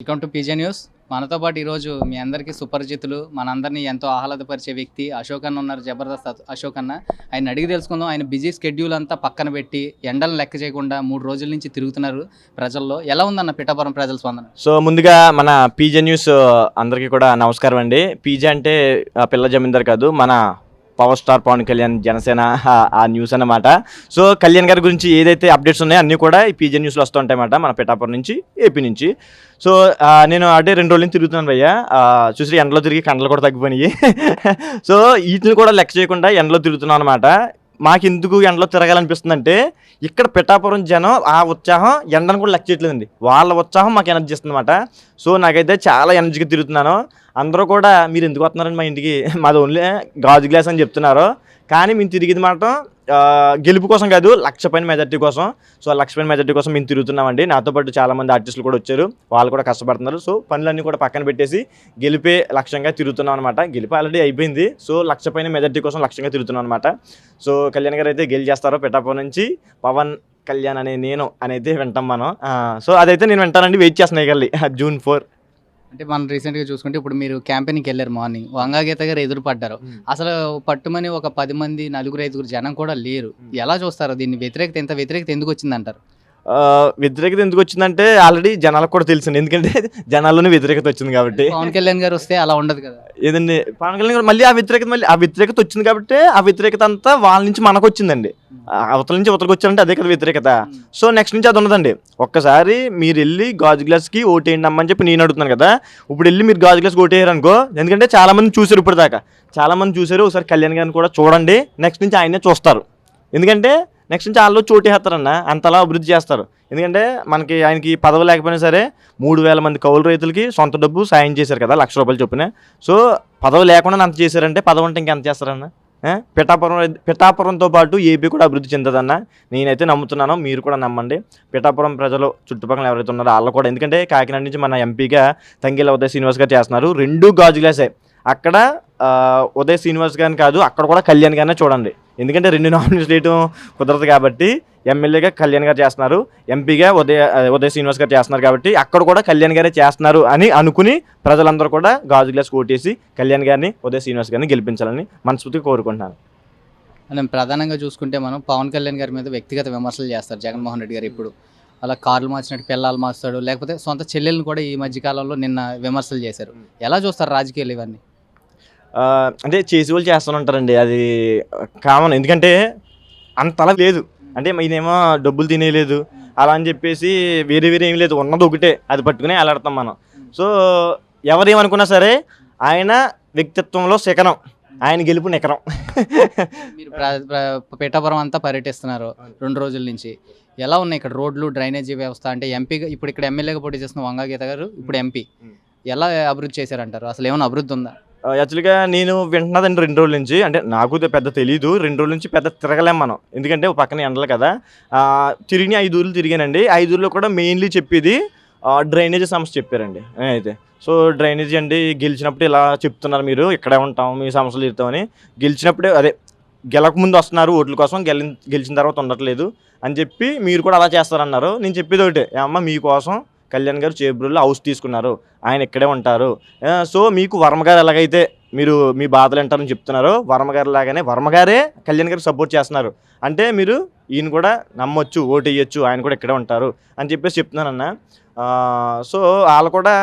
Welcome to PJ news మనతో పాటు ఈరోజు మీ అందరికీ సుపరిచితులు మనందరినీ ఎంతో ఆహ్లాదపరిచే వ్యక్తి అశోక్ అన్న ఉన్నారు జబర్దస్త్ అశోక్ అన్న. ఆయన అడిగి తెలుసుకుందాం ఆయన బిజీ స్కెడ్యూల్ అంతా పక్కన పెట్టి ఎండలను లెక్క చేయకుండా మూడు రోజుల నుంచి తిరుగుతున్నారు ప్రజల్లో. ఎలా ఉందన్న పిఠాపురం ప్రజల స్పందన? సో ముందుగా మన పీజే న్యూస్ అందరికీ కూడా నమస్కారం అండి. పీజే అంటే పిల్ల జమీందార్ కాదు మన పవర్ స్టార్ పవన్ కళ్యాణ్ జనసేన ఆ- న్యూస్ అన్నమాట. సో కళ్యాణ్ గారి గురించి ఏదైతే అప్డేట్స్ ఉన్నాయో అన్నీ కూడా ఈ పీజే న్యూస్లో వస్తూ ఉంటాయన్నమాట మన పిఠాపురం నుంచి ఏపీ నుంచి. సో నేను అడే రెండు రోజుల నుంచి తిరుగుతున్నాను భయ్య. చూసి ఎండలో తిరిగి కండలు కూడా తగ్గిపోయినాయి. సో వీటిని కూడా లెక్క చేయకుండా ఎండలో తిరుగుతున్నాను అనమాట మాకు ఎందుకు ఎండలో తిరగాలనిపిస్తుందంటే ఇక్కడ పిఠాపురం జనం ఆ ఉత్సాహం ఎండను కూడా లెక్క చేయట్లేదండి. వాళ్ళ ఉత్సాహం మాకు ఎనర్జీ ఇస్తుంది అనమాట సో నాకైతే చాలా ఎనర్జీగా తిరుగుతున్నాను. అందరూ కూడా మీరు ఎందుకు వస్తున్నారండి మా ఇంటికి? మాది ఓన్లీ గాజు గ్లాస్ అని చెప్తున్నారు. కానీ మేము తిరిగింది మాత్రం గెలుపు కోసం కాదు లక్ష పైన మెజార్టీ కోసం. సో ఆ లక్ష పైన మెజార్టీ కోసం మేము తిరుగుతున్నామండి. నాతో పాటు చాలా మంది ఆర్టిస్టులు కూడా వచ్చారు. వాళ్ళు కూడా కష్టపడుతున్నారు. సో పనులన్నీ కూడా పక్కన పెట్టేసి గెలిపే లక్ష్యంగా తిరుగుతున్నాం అనమాట గెలుపు ఆల్రెడీ అయిపోయింది. సో లక్ష పైన మెజార్టీ కోసం లక్ష్యంగా తిరుగుతున్నాం అనమాట సో కళ్యాణ్ గారు అయితే గెలిచేస్తారో పిఠాపురం నుంచి పవన్ కళ్యాణ్ అనే నేను అనేది వింటాం మనం. సో అదైతే నేను వింటానండి. వెయిట్ చేస్తున్నాయి కళ్ళీ జూన్ ఫోర్. అంటే మనం రీసెంట్గా చూసుకుంటే ఇప్పుడు మీరు క్యాంపెయిన్కి వెళ్ళారు మార్నింగ్ వంగాగీత గారు ఎదురు పడ్డారు అసలు పట్టుమని ఒక పది మంది నలుగురు ఐదుగురు జనం కూడా లేరు. ఎలా చూస్తారు దీన్ని? వ్యతిరేకత ఎంత? వ్యతిరేకత ఎందుకు వచ్చిందంటారు? వ్యతిరేకత ఎందుకు వచ్చిందంటే ఆల్రెడీ జనాలకు కూడా తెలిసింది ఎందుకంటే జనాల్లోనే వ్యతిరేకత వచ్చింది కాబట్టి. పవన్ కళ్యాణ్ గారు వస్తే అలా ఉండదు కదా. ఏదండి? పవన్ కళ్యాణ్ గారు మళ్ళీ ఆ వ్యతిరేకత మళ్ళీ ఆ వ్యతిరేకత వచ్చింది కాబట్టి ఆ వ్యతిరేకత అంతా వాళ్ళ నుంచి మనకు వచ్చిందండి. అవతల నుంచి అవతలకు వచ్చారంటే అదే కదా వ్యతిరేకత. సో నెక్స్ట్ నుంచి అది ఉన్నదండి. ఒక్కసారి మీరు వెళ్ళి గాజు గ్లాస్కి ఓటేయండి అమ్మని చెప్పి నేను అడుగుతున్నాను కదా. ఇప్పుడు వెళ్ళి మీరు గాజు గ్లాస్కి ఓటేయారు అనుకో ఎందుకంటే చాలా మంది చూసారు ఇప్పుడు దాకా చాలా మంది చూసారు ఒకసారి కళ్యాణ్ గారిని కూడా చూడండి. నెక్స్ట్ నుంచి ఆయనే చూస్తారు. ఎందుకంటే నెక్స్ట్ నుంచి వాళ్ళు చోటేస్తారన్న అంతలా అభివృద్ధి చేస్తారు. ఎందుకంటే మనకి ఆయనకి పదవి లేకపోయినా సరే మూడు వేల మంది కౌలు రైతులకి సొంత డబ్బు సాయం చేశారు కదా లక్ష రూపాయలు చొప్పున. సో పదవి లేకుండా అంత చేశారంటే పదవి అంటే ఇంకెంత చేస్తారన్న? పిఠాపురం పిఠాపురంతో పాటు ఏపీ కూడా అభివృద్ధి చెందదన్న నేనైతే నమ్ముతున్నాను. మీరు కూడా నమ్మండి. పిఠాపురం ప్రజలు చుట్టుపక్కల ఎవరైతే ఉన్నారో వాళ్ళు కూడా. ఎందుకంటే కాకినాడ నుంచి మన ఎంపీగా తంగిల ఉదయ శ్రీనివాస్ గారు చేస్తున్నారు. రెండు గాజు గ్లాసే అక్కడ ఉదయ శ్రీనివాస్ గారిని కాదు అక్కడ కూడా కళ్యాణ్ గారినే చూడండి. ఎందుకంటే రెండు నామినేషన్ వేయడం కుదరదు కాబట్టి ఎమ్మెల్యేగా కళ్యాణ్ గారు చేస్తున్నారు ఎంపీగా ఉదయ ఉదయ శ్రీనివాస్ గారు చేస్తున్నారు కాబట్టి అక్కడ కూడా కళ్యాణ్ గారే చేస్తున్నారు అని అనుకుని ప్రజలందరూ కూడా గాజు గ్లాస్ కోటేసి కళ్యాణ్ గారిని ఉదయ శ్రీనివాస్ గారిని గెలిపించాలని మనస్ఫూర్తిగా కోరుకుంటున్నాను. మనం ప్రధానంగా చూసుకుంటే మనం పవన్ కళ్యాణ్ గారి మీద వ్యక్తిగత విమర్శలు చేస్తారు జగన్మోహన్ రెడ్డి గారు ఇప్పుడు. అలా కార్లు మార్చినట్టు పిల్లలు మార్చాడు లేకపోతే సొంత చెల్లెలను కూడా ఈ మధ్యకాలంలో నిన్న విమర్శలు చేశారు. ఎలా చూస్తారు రాజకీయాలు ఇవన్నీ? అంటే చేసి వాళ్ళు చేస్తూనే ఉంటారండి. అది కామన్. ఎందుకంటే అంతలా లేదు. అంటే ఇదేమో డబ్బులు తినేయలేదు అలా అని చెప్పేసి వేరే వేరే ఏం లేదు. ఉన్నది ఒకటే. అది పట్టుకుని అలాడతాం మనం. సో ఎవరేమనుకున్నా సరే ఆయన వ్యక్తిత్వంలో శకనం. ఆయన గెలుపు నికరం. మీరు ప్ర- ప్ర- పిఠాపురం అంతా పర్యటిస్తున్నారు రెండు రోజుల నుంచి. ఎలా ఉన్నాయి ఇక్కడ రోడ్లు డ్రైనేజీ వ్యవస్థ? అంటే ఎంపీగా ఇప్పుడు ఇక్కడ ఎమ్మెల్యేగా పోటీ చేస్తున్న వంగా గీత గారు ఇప్పుడు ఎంపీ. ఎలా అభివృద్ధి చేశారంటారు? అసలు ఏమైనా అభివృద్ధి ఉందా? Uh, యాక్చువల్గా నేను వింటున్నదండి రెండు రోజుల నుంచి. అంటే నాకు పెద్ద తెలియదు రెండు రోజుల నుంచి పెద్ద తిరగలేం మనం. ఎందుకంటే పక్కన ఎండలు కదా. Uh, తిరిగి ఐదు ఊర్లు తిరిగానండి. ఐదు ఊర్లో కూడా మెయిన్లీ చెప్పేది uh, డ్రైనేజ్ సమస్య చెప్పారండి. అయితే సో డ్రైనేజ్ అండి గెలిచినప్పుడు ఇలా చెప్తున్నారు మీరు. ఇక్కడే ఉంటాం మీ సమస్యలు తీరుతామని. గెలిచినప్పుడే అదే గెలకముందు వస్తున్నారు ఓట్ల కోసం. గెలి గెలిచిన తర్వాత ఉండట్లేదు అని చెప్పి మీరు కూడా అలా చేస్తారన్నారు. నేను చెప్పేది ఒకటే. అమ్మ మీకోసం కళ్యాణ్ గారు చేబ్రుల్లో హౌస్ తీసుకున్నారు. ఆయన ఇక్కడే ఉంటారు. సో మీకు వర్మగారు ఎలాగైతే మీరు మీ బాధలు వింటారని చెప్తున్నారో వర్మగారు లాగానే వర్మగారే కళ్యాణ్ గారికి సపోర్ట్ చేస్తున్నారు. అంటే మీరు ఈయన కూడా నమ్మొచ్చు ఓటు వేయచ్చు ఆయన కూడా ఇక్కడే ఉంటారు అని చెప్పేసి చెప్తున్నానన్న సో వాళ్ళు కూడా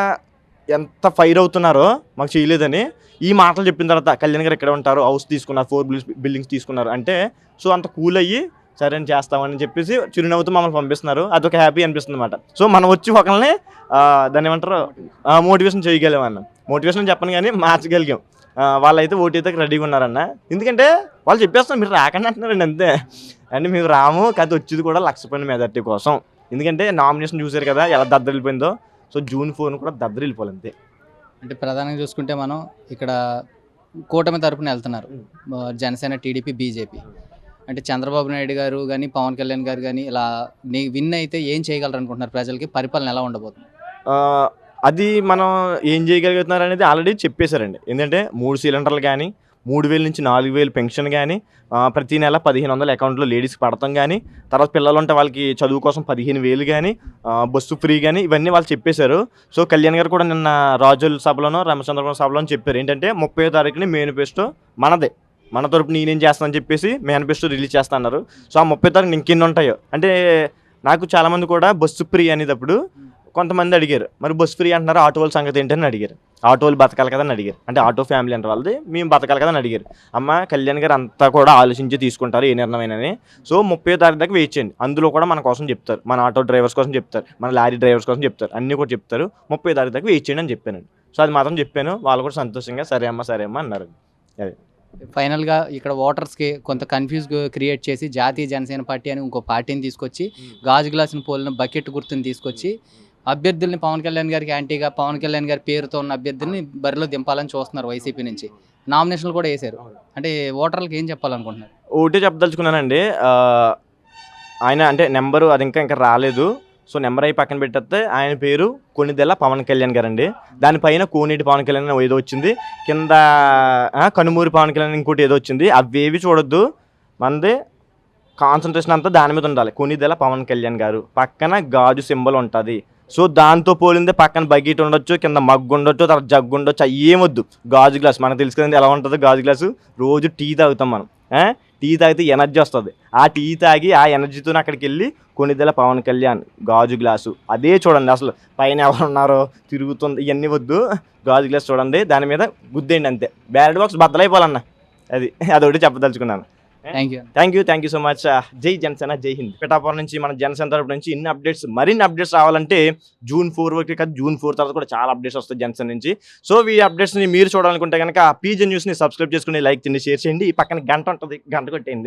ఎంత ఫైర్ అవుతున్నారో మాకు చేయలేదని ఈ మాటలు చెప్పిన తర్వాత కళ్యాణ్ గారు ఇక్కడే ఉంటారు హౌస్ తీసుకున్నారు ఫోర్ బిల్డింగ్స్ తీసుకున్నారు అంటే సో అంత కూల్ అయ్యి సరే అని చేస్తామని చెప్పేసి చిరునవ్వుతో మమ్మల్ని పంపిస్తున్నారు. అదొక హ్యాపీ అనిపిస్తుంది అనమాట సో మనం వచ్చి ఒకరిని దాన్ని ఏమంటారు? మోటివేషన్ చేయగలిగాం అన్న. మోటివేషన్ చెప్పను కానీ మార్చగలిగాం. వాళ్ళైతే ఓటు అయితే రెడీగా ఉన్నారన్న. ఎందుకంటే వాళ్ళు చెప్పేస్తున్నారు మీరు రాకండి అంటున్నారండి అంతే. అంటే మేము రాము కథ వచ్చేది కూడా లక్ష పైన మెజార్టీ కోసం. ఎందుకంటే నామినేషన్ చూసారు కదా ఎలా దద్దరిల్లిపోయిందో. సో జూన్ ఫోర్ కూడా దద్దరిల్లిపోవాలి అంతే. అంటే ప్రధానంగా చూసుకుంటే మనం ఇక్కడ కూటమి తరపున వెళ్తున్నారు. Janasena TDP BJP. అంటే చంద్రబాబు నాయుడు గారు కానీ పవన్ కళ్యాణ్ గారు కానీ ఇలా విన్ అయితే ఏం చేయగలరు అనుకుంటున్నారు ప్రజలకి? పరిపాలన ఎలా ఉండబోతుంది? అది మనం ఏం చేయగలుగుతున్నారు అనేది ఆల్రెడీ చెప్పేశారండి. ఎందుకంటే మూడు సిలిండర్లు కానీ మూడు వేల నుంచి నాలుగు వేలు పెన్షన్ కానీ ప్రతి నెల పదిహేను వందల అకౌంట్లో లేడీస్కి పడతాం కానీ తర్వాత పిల్లలు ఉంటే వాళ్ళకి చదువు కోసం పదిహేను వేలు కానీ బస్సు ఫ్రీ కానీ ఇవన్నీ వాళ్ళు చెప్పేశారు. సో కళ్యాణ్ గారు కూడా నిన్న రాజుల సభలోనో రామచంద్రపురం సభలోనో చెప్పారు. ఏంటంటే ముప్పై తారీఖుని మేనిఫెస్టో మనదే. మన తరపు నేనేం చేస్తానని చెప్పేసి మేనిఫెస్టో రిలీజ్ చేస్తా అన్నారు. సో ఆ ముప్పై తారీఖు ఇంకెన్ని ఉంటాయో? అంటే నాకు చాలామంది కూడా బస్సు ఫ్రీ అనేటప్పుడు కొంతమంది అడిగారు. మరి బస్సు ఫ్రీ అంటున్నారు ఆటో వాళ్ళ సంగతి ఏంటని అడిగారు. ఆటో వాళ్ళు బతకాలి కదా అని అడిగారు. అంటే ఆటో ఫ్యామిలీ అంటే వాళ్ళది మేము బతకాలి కదా అని అడిగారు. అమ్మ కళ్యాణ్ గారు అంతా కూడా ఆలోచించి తీసుకుంటారు ఏ నిర్ణయమైనని. సో ముప్పై తారీఖు దాకా వెయిట్ చేయండి. అందులో కూడా మన కోసం చెప్తారు. మన ఆటో డ్రైవర్స్ కోసం చెప్తారు. మన లారీ డ్రైవర్స్ కోసం చెప్తారు. అన్నీ కూడా చెప్తారు. ముప్పై తారీఖు దాకా వెయిట్ చేయండి అని చెప్పాను సో అది మాత్రం చెప్పాను. వాళ్ళు కూడా సంతోషంగా సరే అమ్మ సరే అమ్మ అన్నారు. ఫైనల్గా ఇక్కడ ఓటర్స్కి కొంత కన్ఫ్యూజ్ క్రియేట్ చేసి జాతీయ జనసేన పార్టీ అని ఇంకో పార్టీని తీసుకొచ్చి గాజు గ్లాసుని పోలిన బకెట్ గుర్తుని తీసుకొచ్చి అభ్యర్థుల్ని పవన్ కళ్యాణ్ గారికి యాంటీగా పవన్ కళ్యాణ్ గారి పేరుతో ఉన్న అభ్యర్థుల్ని బరిలో దింపాలని చూస్తున్నారు వైసీపీ నుంచి. నామినేషన్లు కూడా వేశారు. అంటే ఓటర్లకు ఏం చెప్పాలనుకుంటున్నారు? ఒకటే చెప్పదలుచుకున్నానండి. ఆయన అంటే నెంబరు అది ఇంకా ఇంకా రాలేదు. సో నెంబర్ అయి పక్కన పెట్టేస్తే ఆయన పేరు కొన్నిదెల్ల పవన్ కళ్యాణ్ గారండి. దానిపైన కోనేటి పవన్ కళ్యాణ్ ఏదో వచ్చింది. కింద కనుమూరి పవన్ కళ్యాణ్ ఇంకోటి ఏదో వచ్చింది. అవేవి చూడొద్దు. మనది కాన్సన్ట్రేషన్ అంతా దాని మీద ఉండాలి. కొన్నిదెల్ల పవన్ కళ్యాణ్ గారు. పక్కన గాజు సింబల్ ఉంటుంది. సో దాంతో పోలిందే పక్కన బకెట్ ఉండొచ్చు కింద మగ్గు ఉండొచ్చు తర్వాత జగ్గు ఉండొచ్చు అవి ఏమొద్దు గాజు గ్లాస్. మనకు తెలుసు కదండి ఎలా ఉంటుంది గాజు గ్లాసు? రోజు టీ తాగుతాం మనం. టీ తాగితే ఎనర్జీ వస్తుంది. ఆ టీ తాగి ఆ ఎనర్జీతో అక్కడికి వెళ్ళి కొన్నిదెల పవన్ కళ్యాణ్ గాజు గ్లాసు. అదే చూడండి అసలు పైన ఎవరు ఉన్నారో తిరుగుతుంది ఇవన్నీ వద్దు. గాజు గ్లాస్ చూడండి దాని మీద గుద్దేయండి అంతే. బ్యాలెట్ బాక్స్ బద్దలైపోవాలన్న. అది అదొకటి చెప్పదలుచుకున్నాను. Thank you thank you thank you so much జై జనసేన జై హింద్ పిఠాపురం నుంచి మన జనసేన తరపు నుంచి ఇన్ని అప్డేట్స్ మరిన్ని అప్డేట్స్ రావాలంటే జూన్ ఫోర్ వరకు కాదు జూన్ ఫోర్ తర్వాత కూడా చాలా అప్డేట్స్ వస్తాయి జనసేన నుంచి. సో ఈ అప్డేట్స్ని మీరు చూడాలనుకుంటే కనుక పీజీ న్యూస్ని సబ్స్క్రైబ్ చేసుకుని లైక్ చేయండి షేర్ చేయండి. ఈ పక్కన గంట ఉంటుంది గంట కొట్టేయండి.